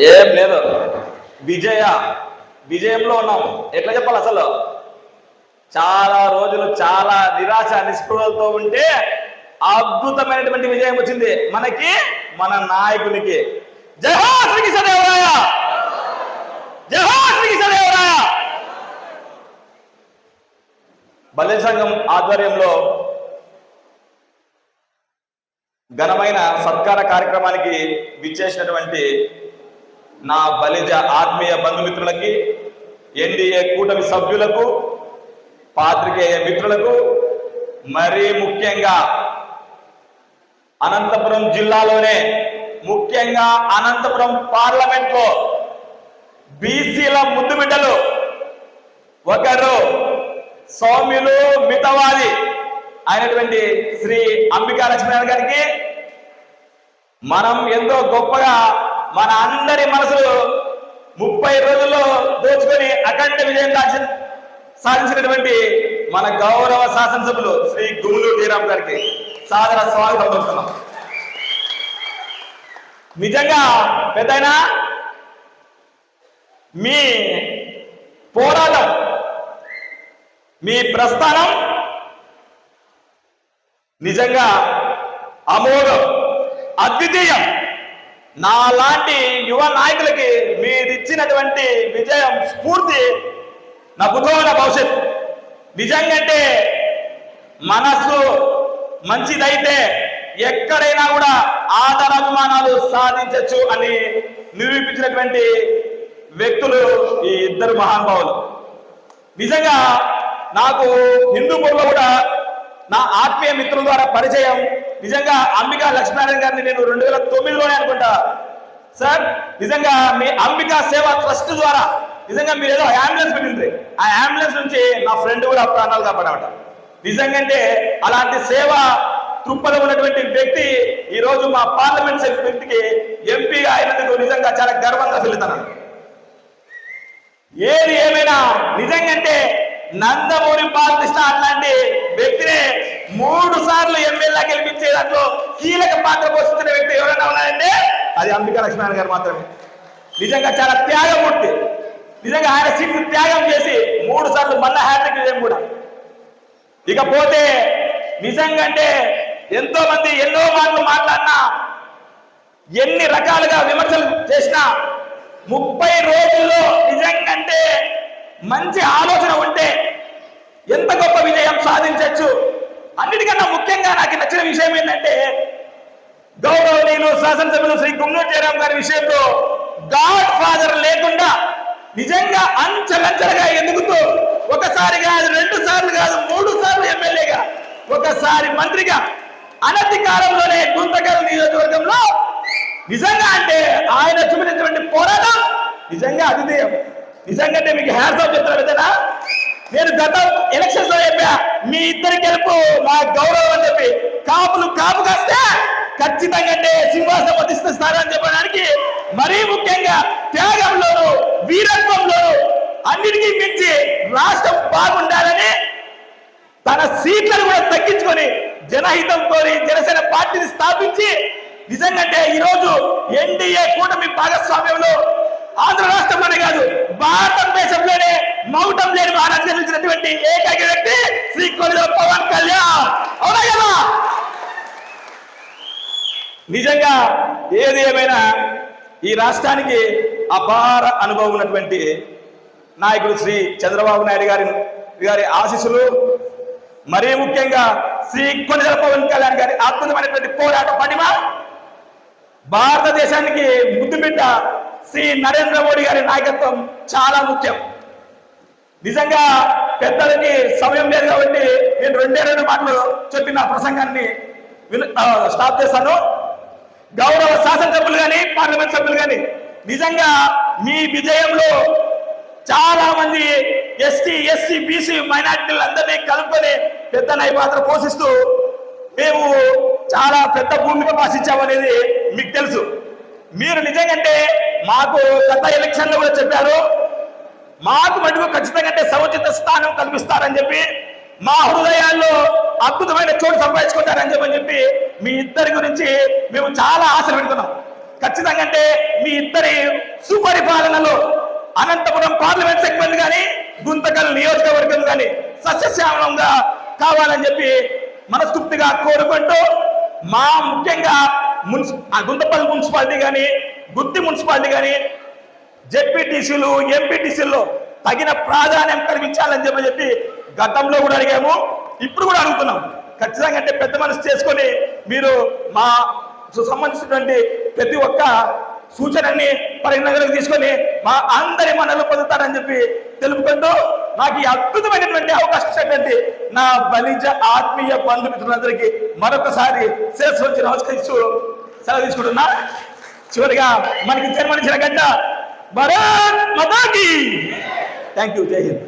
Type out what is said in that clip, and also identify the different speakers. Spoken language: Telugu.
Speaker 1: ఏం లేదు. విజయ విజయంలో ఉన్నాం. ఎట్లా చెప్పాలి అసలు? చాలా రోజులు చాలా నిరాశ నిస్పృహలతో ఉంటే అద్భుతమైనటువంటి విజయం వచ్చింది. మనకి మన నాయకునికి. జై హో శ్రీకృష్ణదేవరాయ జై హో శ్రీకృష్ణదేవరాయ బలి సంఘం ఆధ్వర్యంలో ఘనమైన సత్కార కార్యక్రమానికి విచ్చేసినటువంటి నా బలిజ ఆత్మీయ బంధుమిత్రులకి ఎన్డీఏ కూటమి సభ్యులకు పాత్రికేయ మిత్రులకు మరీ ముఖ్యంగా అనంతపురం జిల్లాలోనే ముఖ్యంగా అనంతపురం పార్లమెంట్లో బీసీల ముద్దు బిడ్డలు ఒకరు సౌమ్యులు మితవాది అయినటువంటి శ్రీ అంబికా లక్ష్మీనారాయణ గారికి మనం ఎంతో గొప్పగా మన అందరి మనసులు ముప్పై రోజుల్లో దోచుకొని అఖండ విజయం దాచి సాధించినటువంటి మన గౌరవ శాసనసభ్యులు శ్రీ గుమ్ములు జయరామ్ గారికి సాదర స్వాగతం పలుకుతున్నాం. నిజంగా పెద్దయినా మీ పోరాటం మీ ప్రస్థానం నిజంగా అమోఘం అద్వితీయం. నా లాంటి యువ నాయకులకి మీరిచ్చినటువంటి విజయం స్ఫూర్తి నా బుధమైన భవిష్యత్. నిజంగంటే మనస్సు మంచిదైతే ఎక్కడైనా కూడా ఆదరాభిమానాలు సాధించవచ్చు అని నిరూపించినటువంటి వ్యక్తులు ఈ ఇద్దరు మహానుభావులు. నిజంగా నాకు హిందూపూర్లో కూడా నా ఆత్మీయ మిత్రుల ద్వారా పరిచయం నిజంగా అంబికా లక్ష్మీనారాయణ గారిని నేను రెండు వేల తొమ్మిదిలోనే అనుకుంటా. సార్ నిజంగా మీ అంబికా సేవా ట్రస్ట్ ద్వారా నిజంగా మీరు ఏదో అంబులెన్స్ పెట్టింది ఆ అంబులెన్స్ నుంచి నా ఫ్రెండ్ కూడా ప్రాణాలు కాపాడమట. నిజంగా అలాంటి సేవ తృప్పదం ఉన్నటువంటి వ్యక్తి ఈ రోజు మా పార్లమెంట్ సభ్యుడికి ఎంపీగా అయినందుకు నిజంగా చాలా గర్వంగా ఫీల్ ఏది ఏమైనా నిజంగంటే నందమూరి బాలకృష్ణ అట్లాంటి వ్యక్తినే మూడు సార్లు ఎమ్మెల్యే గెలిపించే దాంట్లో కీలక పాత్ర పోషించిన వ్యక్తి ఎవరైనా ఉన్నారంటే అది అంబికా లక్ష్మణ గారు మాత్రమే. నిజంగా చాలా త్యాగమూర్తి. నిజంగా ఆయన సీట్లు త్యాగం చేసి మూడు సార్లు మళ్ళా హ్యాట్రిక్ విజయం కూడా. ఇకపోతే నిజంగంటే ఎంతో మంది ఎన్నో మాటలు మాట్లాడినా ఎన్ని రకాలుగా విమర్శలు చేసినా ముప్పై రోజుల్లో నిజంగంటే మంచి ఆలోచన ఉంటే ఎంత గొప్ప విజయం సాధించవచ్చు అన్నిటికన్నా ముఖ్యంగా నాకు నచ్చిన విషయం ఏంటంటే గౌరవనీయులు శాసనసభ్యులు శ్రీ గుమ్మూరు జయరాం గారి విషయంలో గాడ్ ఫాదర్ లేకుండా నిజంగా అంచలంచలుగా ఎదుగుతూ ఒకసారి కాదు రెండు సార్లు కాదు మూడు సార్లు ఎమ్మెల్యేగా ఒకసారి మంత్రిగా అనతి కాలంలోనే గుంతకల్ నియోజకవర్గంలో నిజంగా అంటే ఆయన చూపించినటువంటి పోరాటం నిజంగా అతిథేయం. నిజంగా అంటే మీకు హ్యాండ్స్ ఆఫ్ చెప్తున్నా పెద్దనా నేను గత ఎలక్షన్స్లో చెప్పా మీ ఇద్దరి గెలుపు మా గౌరవం అని చెప్పి. కాపులు కాపు కాస్తే ఖచ్చితంగా అంటే సింహాసనం వధిస్తారని చెప్పడానికి మరీ ముఖ్యంగా త్యాగంలోను వీరత్వంలోను అన్నిటికీ మించి రాష్ట్రం బాగుండాలని తన సీట్లను కూడా తగ్గించుకొని జనహితంతో జనసేన పార్టీని స్థాపించి నిజంగా ఈరోజు ఎన్డీఏ కూటమి భాగస్వామ్యంలో ఆంధ్ర రాష్ట్రంలోనే కాదు భారతదేశంలోనే నిజంగా ఏది ఏమైనా ఈ రాష్ట్రానికి అపార అనుభవం ఉన్నటువంటి నాయకుడు శ్రీ చంద్రబాబు నాయుడు గారి గారి ఆశీస్సులు మరీ ముఖ్యంగా శ్రీ కొనిదల పవన్ కళ్యాణ్ గారి అద్భుతమైనటువంటి పోరాట పటిమ భారతదేశానికి ముద్దుబిడ్డ శ్రీ నరేంద్ర మోడీ గారి నాయకత్వం చాలా ముఖ్యం. నిజంగా పెద్దలకి సమయం లేదు కాబట్టి నేను రెండే రెండు మాటలు చెప్పిన ప్రసంగాన్ని స్టాప్ చేస్తాను. గౌరవ శాసనసభ్యులు కానీ పార్లమెంట్ సభ్యులు కానీ నిజంగా మీ విజయంలో చాలా మంది ఎస్టీ ఎస్సీ బీసీ మైనార్టీలు అందరినీ కలుపుకొని పెద్ద నాయ పాత్ర పోషిస్తూ మేము చాలా పెద్ద భూమిక భాషించామనేది మీకు తెలుసు. మీరు నిజంగంటే మాకు గత ఎలక్షన్లో కూడా చెప్పారు మాకు మటుకు ఖచ్చితంగా అంటే సముచిత స్థానం కల్పిస్తారని చెప్పి మా హృదయాల్లో అద్భుతమైన చోటు సంపాదించుకుంటారని చెప్పని చెప్పి మీ ఇద్దరి గురించి మేము చాలా ఆశ పెడుతున్నాం. ఖచ్చితంగా అంటే మీ ఇద్దరి సుపరిపాలనలో అనంతపురం పార్లమెంట్ సెగ్మెంట్ కానీ గుంతకల్ నియోజకవర్గం కానీ సస్యశ్యామలంగా కావాలని చెప్పి మనస్తృప్తిగా కోరుకుంటూ మా ముఖ్యంగా మున్సి ఆ గుంతపల్లి మున్సిపాలిటీ కానీ గుత్తి మున్సిపాలిటీ కానీ జెడ్పీటీసీలు ఎంపీటీసీల్లో తగిన ప్రాధాన్యం కల్పించాలని చెప్పి చెప్పి గతంలో కూడా అడిగాము. ఇప్పుడు కూడా అడుగుతున్నాం. ఖచ్చితంగా అంటే పెద్ద మనసు చేసుకొని మీరు మా సంబంధించినటువంటి ప్రతి ఒక్క సూచనని పరిగణలోకి తీసుకొని మా అందరి మనలు పొందుతారని చెప్పి తెలుపుకుంటూ నాకు ఈ అద్భుతమైనటువంటి అవకాశం ఇచ్చినటువంటి నా బలిజ ఆత్మీయ బంధుమిత్రులందరికీ మరొకసారి శిరస్సు వచ్చి నమస్కరిస్తూ సెలవు తీసుకుంటున్నా. చివరిగా మనకి జన్మనిచ్చిన గంట భరత్ మతాకి. థ్యాంక్ యూ జై హింద్.